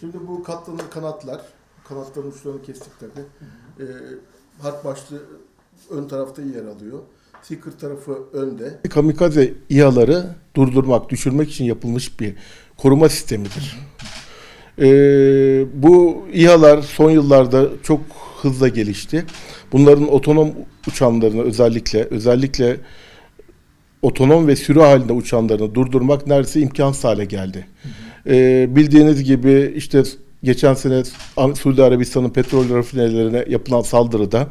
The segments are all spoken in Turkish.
Şimdi bu katlanır kanatlar, kanatların uçlarını kestik tabi. Ee, harp başlı ön tarafta yer alıyor. Seeker tarafı önde. Kamikaze İHA'ları durdurmak, düşürmek için yapılmış bir koruma sistemidir. Ee, bu İHA'lar son yıllarda çok hızla gelişti. Bunların otonom uçanlarını özellikle özellikle otonom ve sürü halinde uçanlarını durdurmak neredeyse imkansız hale geldi. Ee, bildiğiniz gibi işte geçen sene Suudi Arabistan'ın petrol rafinerilerine yapılan saldırıda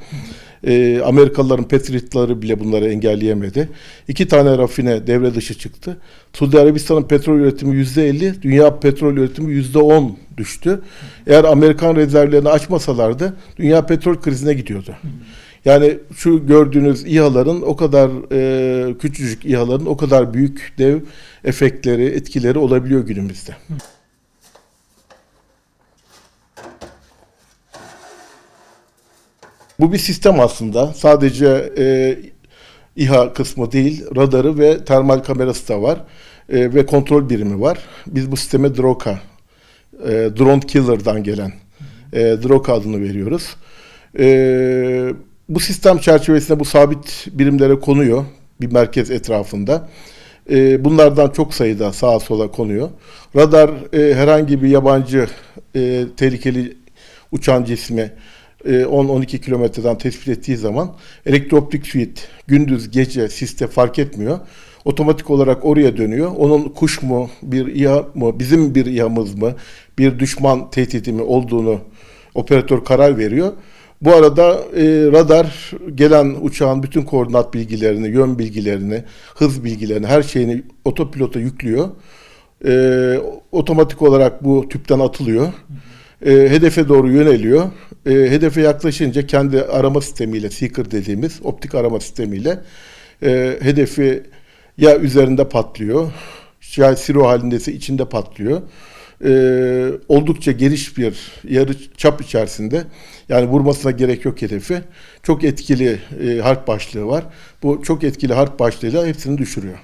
e, Amerikalıların Patriot'ları bile bunları engelleyemedi. İki tane rafine devre dışı çıktı. Suudi Arabistan'ın petrol üretimi yüzde elli, dünya petrol üretimi yüzde on düştü. Eğer Amerikan rezervlerini açmasalardı dünya petrol krizine gidiyordu. Yani şu gördüğünüz İHA'ların o kadar e, küçücük İHA'ların o kadar büyük dev efektleri, etkileri olabiliyor günümüzde. Bu bir sistem aslında. Sadece e, İHA kısmı değil, radarı ve termal kamerası da var. E, ve kontrol birimi var. Biz bu sisteme DROKA, e, Drone Killer'dan gelen e, DROKA adını veriyoruz. E, bu sistem çerçevesinde bu sabit birimlere konuyor bir merkez etrafında. E, bunlardan çok sayıda sağa sola konuyor. Radar e, herhangi bir yabancı e, tehlikeli uçan cismi e, 10-12 kilometreden tespit ettiği zaman elektrooptik suite gündüz gece siste fark etmiyor. Otomatik olarak oraya dönüyor. Onun kuş mu, bir İHA mı, bizim bir İHA'mız mı, bir düşman tehdidi mi olduğunu operatör karar veriyor. Bu arada e, radar gelen uçağın bütün koordinat bilgilerini, yön bilgilerini, hız bilgilerini, her şeyini otopilota yüklüyor. E, otomatik olarak bu tüpten atılıyor. E, hedefe doğru yöneliyor. E, hedefe yaklaşınca kendi arama sistemiyle, seeker dediğimiz optik arama sistemiyle e, hedefi ya üzerinde patlıyor, ya siro halindeyse içinde patlıyor e, oldukça geniş bir yarı çap içerisinde yani vurmasına gerek yok hedefi. Çok etkili e, harp başlığı var. Bu çok etkili harp başlığıyla hepsini düşürüyor.